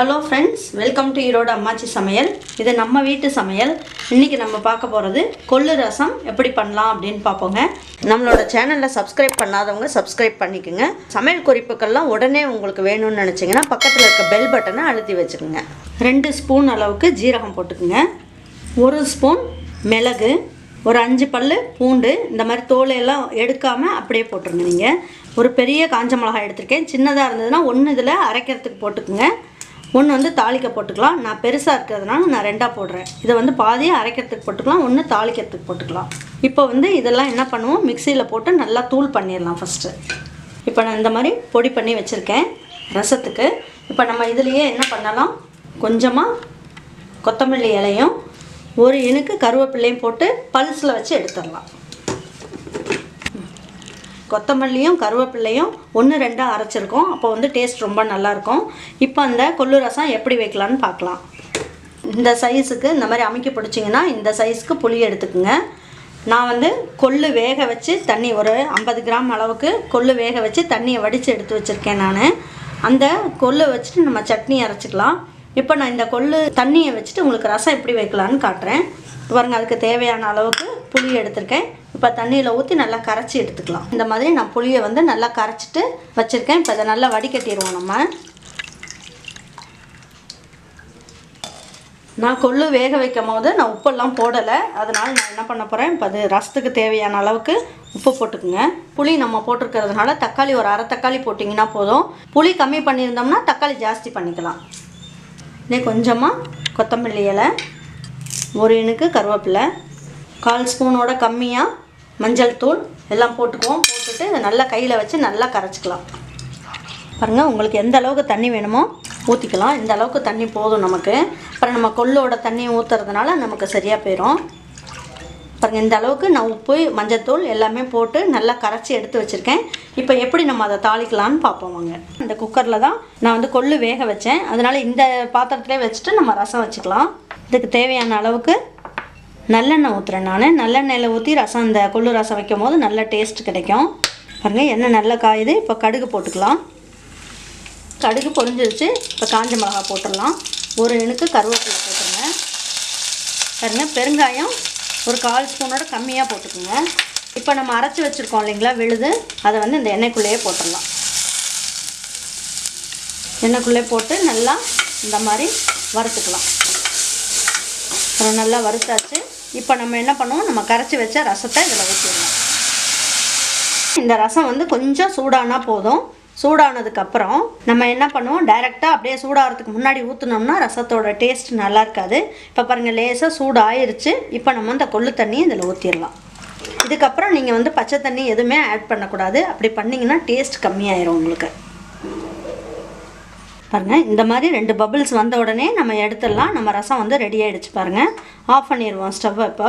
Hello friends welcome to Erode அம்மாச்சி சமையல் இது நம்ம வீட்டு சமையல். இன்றைக்கி நம்ம பார்க்க போகிறது கொள்ளு ரசம் எப்படி பண்ணலாம் அப்படின்னு பார்ப்போங்க. நம்மளோட சேனலில் சப்ஸ்கிரைப் பண்ணாதவங்க சப்ஸ்கிரைப் பண்ணிக்கோங்க. சமையல் குறிப்புக்கள்லாம் உடனே உங்களுக்கு வேணும்னு நினச்சிங்கன்னா பக்கத்தில் இருக்க பெல் பட்டனை அழுத்தி வச்சுக்கோங்க. ரெண்டு ஸ்பூன் அளவுக்கு ஜீரகம் போட்டுக்குங்க. ஒரு ஸ்பூன் மிளகு ஒரு அஞ்சு பல் பூண்டு இந்த மாதிரி தோலையெல்லாம் எடுக்காமல் அப்படியே போட்டுருங்க நீங்கள் ஒரு பெரிய காஞ்ச மிளகாய் எடுத்திருக்கேன். சின்னதாக இருந்ததுன்னா ஒன்று இதில் அரைக்கிறதுக்கு போட்டுக்குங்க. ஒன்று வந்து தாளிக்க போட்டுக்கலாம். நான் பெருசாக இருக்கிறதுனால நான் ரெண்டாக போடுறேன். இதை வந்து பாதியை அரைக்கிறதுக்கு போட்டுக்கலாம். ஒன்று தாளிக்கிறதுக்கு போட்டுக்கலாம். இப்போ வந்து இதெல்லாம் என்ன பண்ணுவோம்? மிக்சியில் போட்டு நல்லா தூள் பண்ணிடலாம் ஃபஸ்ட்டு இப்போ நான் இந்த மாதிரி பொடி பண்ணி வச்சுருக்கேன் ரசத்துக்கு. இப்போ நம்ம இதுலேயே என்ன பண்ணலாம்? கொஞ்சமாக கொத்தமல்லி இலையும் ஒரு இனுக்கு கருவேப்பிள்ளையும் போட்டு பல்ஸில் வச்சு எடுத்துடலாம். கொத்தமல்லியும் கருவேப்பிள்ளையும் ஒன்று ரெண்டாக அரைச்சிருக்கோம். அப்போ வந்து டேஸ்ட் ரொம்ப நல்லாயிருக்கும். இப்போ அந்த கொள்ளு ரசம் எப்படி வைக்கலான்னு பார்க்கலாம். இந்த சைஸுக்கு இந்த மாதிரி அமைக்க பிடிச்சிங்கன்னா இந்த சைஸ்க்கு புளி எடுத்துக்கோங்க. நான் வந்து கொள்ளு வேக வச்சு தண்ணி ஒரு ஐம்பது கிராம் அளவுக்கு கொள்ளு வேக வச்சு தண்ணியை வடித்து எடுத்து வச்சுருக்கேன் நான். அந்த கொள்ளு வச்சுட்டு நம்ம சட்னி அரைச்சிக்கலாம். இப்போ நான் இந்த கொள்ளு தண்ணியை வச்சுட்டு உங்களுக்கு ரசம் எப்படி வைக்கலான்னு காட்டுறேன். பாருங்க அதுக்கு தேவையான அளவுக்கு புளி எடுத்திருக்கேன். இப்போ தண்ணியில் ஊற்றி நல்லா கரைச்சி எடுத்துக்கலாம். இந்த மாதிரி நான் புளியை வந்து நல்லா கரைச்சிட்டு வச்சுருக்கேன். இப்போ இதை நல்லா வடிகட்டிடுவோம் நம்ம. நான் கொள்ளு வேக வைக்கும் போது நான் உப்பெல்லாம் போடலை. அதனால் நான் என்ன பண்ண போகிறேன் இப்போ அது ரசத்துக்கு தேவையான அளவுக்கு உப்பு போட்டுக்குங்க. புளி நம்ம போட்டிருக்கிறதுனால தக்காளி ஒரு அரை தக்காளி போட்டிங்கன்னா போதும். புளி கம்மி பண்ணியிருந்தோம்னா தக்காளி ஜாஸ்தி பண்ணிக்கலாம். இன்னும் கொஞ்சமாக கொத்தமல்லி இலை ஒரு இனுக்கு கருவேப்பிலை கால் ஸ்பூனோட கம்மியாக மஞ்சள் தூள் எல்லாம் போட்டுக்குவோம். போட்டுட்டு இதை நல்லா கையில் வச்சு நல்லா கரைச்சிக்கலாம். பாருங்கள் உங்களுக்கு எந்த அளவுக்கு தண்ணி வேணுமோ ஊற்றிக்கலாம் இந்த அளவுக்கு தண்ணி போதும் நமக்கு. அப்புறம் நம்ம கொள்ளோட தண்ணியை ஊற்றுறதுனால நமக்கு சரியாக போயிடும் பாருங்கள் இந்த அளவுக்கு நான் உப்பு மஞ்சத்தூள் எல்லாமே போட்டு நல்லா கரைச்சி எடுத்து வச்சுருக்கேன். இப்போ எப்படி நம்ம அதை தாளிக்கலாம்னு பார்ப்போம் வாங்க. இந்த குக்கரில் தான் நான் வந்து கொள்ளு வேக வச்சேன். அதனால் இந்த பாத்திரத்துலேயே வச்சுட்டு நம்ம ரசம் வச்சுக்கலாம். இதுக்கு தேவையான அளவுக்கு நல்லெண்ணெய் ஊற்றுறேன் நான். நல்லெண்ணெயில் ஊற்றி ரசம் இந்த கொள்ளு ரசம் வைக்கும் போது நல்ல டேஸ்ட் கிடைக்கும். பாருங்கள் எண்ணெய் நல்லா காயுது. இப்போ கடுகு போட்டுக்கலாம். கடுகு பொரிஞ்சிருச்சு. இப்போ காஞ்ச மிளகா போட்டுடலாம். ஒரு இனுக்கு கருவேப்பிலை போட்டுருங்க. பாருங்கள் பெருங்காயம் ஒரு கால் ஸ்பூனோட கம்மியாக போட்டுக்கோங்க. இப்போ நம்ம அரைச்சி வச்சுருக்கோம் இல்லைங்களா விழுது. அதை வந்து இந்த எண்ணெய்க்குள்ளேயே போட்டுடலாம். எண்ணெய்க்குள்ளே போட்டு நல்லா இந்த மாதிரி வறுத்துக்கலாம். அப்புறம் நல்லா வறுத்தாச்சு. இப்போ நம்ம என்ன பண்ணுவோம்? நம்ம கரைச்சி வச்ச ரசத்தை இதில் ஊற்றிடலாம் இந்த ரசம் வந்து கொஞ்சம் சூடானா போதும். சூடானதுக்கப்புறம் நம்ம என்ன பண்ணுவோம்? டைரெக்டாக அப்படியே சூடாகிறதுக்கு முன்னாடி ஊற்றினோம்னா ரசத்தோட டேஸ்ட் நல்லா இருக்காது. இப்போ பாருங்கள் லேசாக சூடாயிருச்சு. இப்போ நம்ம அந்த கொள்ளு தண்ணியை இதில் ஊற்றிடலாம் இதுக்கப்புறம் நீங்கள் வந்து பச்சை தண்ணி எதுவுமே ஆட் பண்ணக்கூடாது. அப்படி பண்ணிங்கன்னா டேஸ்ட் கம்மியாயிரும் உங்களுக்கு. பாருங்கள் இந்த மாதிரி ரெண்டு பபிள்ஸ் வந்த உடனே நம்ம எடுத்துடலாம். நம்ம ரசம் வந்து ரெடி ஆகிடுச்சு பாருங்கள் ஆஃப் பண்ணிடுவோம் ஸ்டவ்வை இப்போ.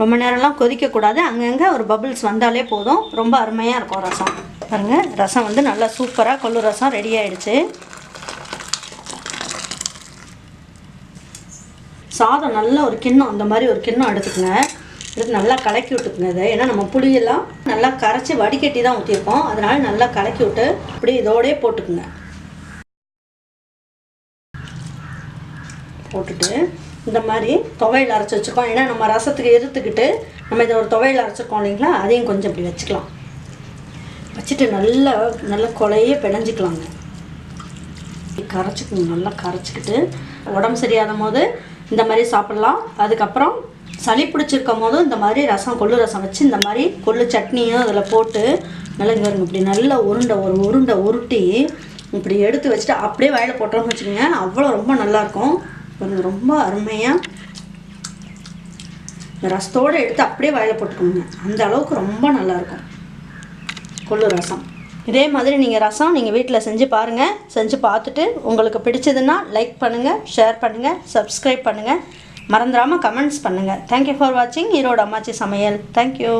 ரொம்ப நேரம்லாம் கொதிக்கக்கூடாது. அங்கங்கே ஒரு பபிள்ஸ் வந்தாலே போதும். ரொம்ப அருமையாக இருக்கும் ரசம். பாருங்கள் ரசம் வந்து நல்லா சூப்பராக கொள்ளு ரசம் ரெடி ஆகிடுச்சு சாதம் நல்ல ஒரு கிண்ணம் அந்த மாதிரி ஒரு கிண்ணம் எடுத்துக்கோங்க. எடுத்து நல்லா கலக்கி விட்டுக்குங்க இதை. ஏன்னா நம்ம புளியெல்லாம் நல்லா கரைச்சி வடிகட்டி தான் ஊற்றிருக்கோம் அதனால் நல்லா கலக்கி விட்டு இப்படி இதோடயே போட்டுக்குங்க. போட்டுட்டு இந்த மாதிரி துவையல் அரைச்சி வச்சுக்கோம் ஏன்னா நம்ம ரசத்துக்கு எதிர்த்துக்கிட்டு நம்ம இதை ஒரு துவையல் அரைச்சிருக்கோம் இல்லைங்களா? அதையும் கொஞ்சம் இப்படி வச்சுக்கலாம். வச்சுட்டு நல்லா நல்லா கொலையே பிணைஞ்சிக்கலாங்க. கரைச்சிக்கணும். நல்லா கரைச்சிக்கிட்டு உடம்பு சரியாத போது இந்த மாதிரி சாப்பிட்லாம். அதுக்கப்புறம் சளி பிடிச்சிருக்கும் போதும் இந்த மாதிரி ரசம் கொள்ளு ரசம் வச்சு இந்த மாதிரி கொள்ளு சட்னியும் அதில் போட்டு நல்லா இங்கே இப்படி நல்லா உருண்டை ஒரு உருண்டை உருட்டி இப்படி எடுத்து வச்சுட்டு அப்படியே வயலை போட்டோம்னு வச்சுக்கோங்க அவ்வளோ ரொம்ப நல்லாயிருக்கும் பாருங்க ரொம்ப அருமையாக ரசத்தோடு எடுத்து அப்படியே வாயில் போட்டுக்கோங்க. அந்த அளவுக்கு ரொம்ப நல்லாயிருக்கும். கொள்ளு ரசம். இதே மாதிரி நீங்கள் ரசம் நீங்கள் வீட்டில் செஞ்சு பாருங்கள் செஞ்சு பார்த்துட்டு உங்களுக்கு பிடிச்சதுன்னா லைக் பண்ணுங்கள் ஷேர் பண்ணுங்கள் சப்ஸ்கிரைப் பண்ணுங்கள் மறந்துடாமல் கமெண்ட்ஸ் பண்ணுங்கள் தேங்க்யூ ஃபார் வாட்சிங் ஈரோடு அம்மாச்சி சமையல். தேங்க்யூ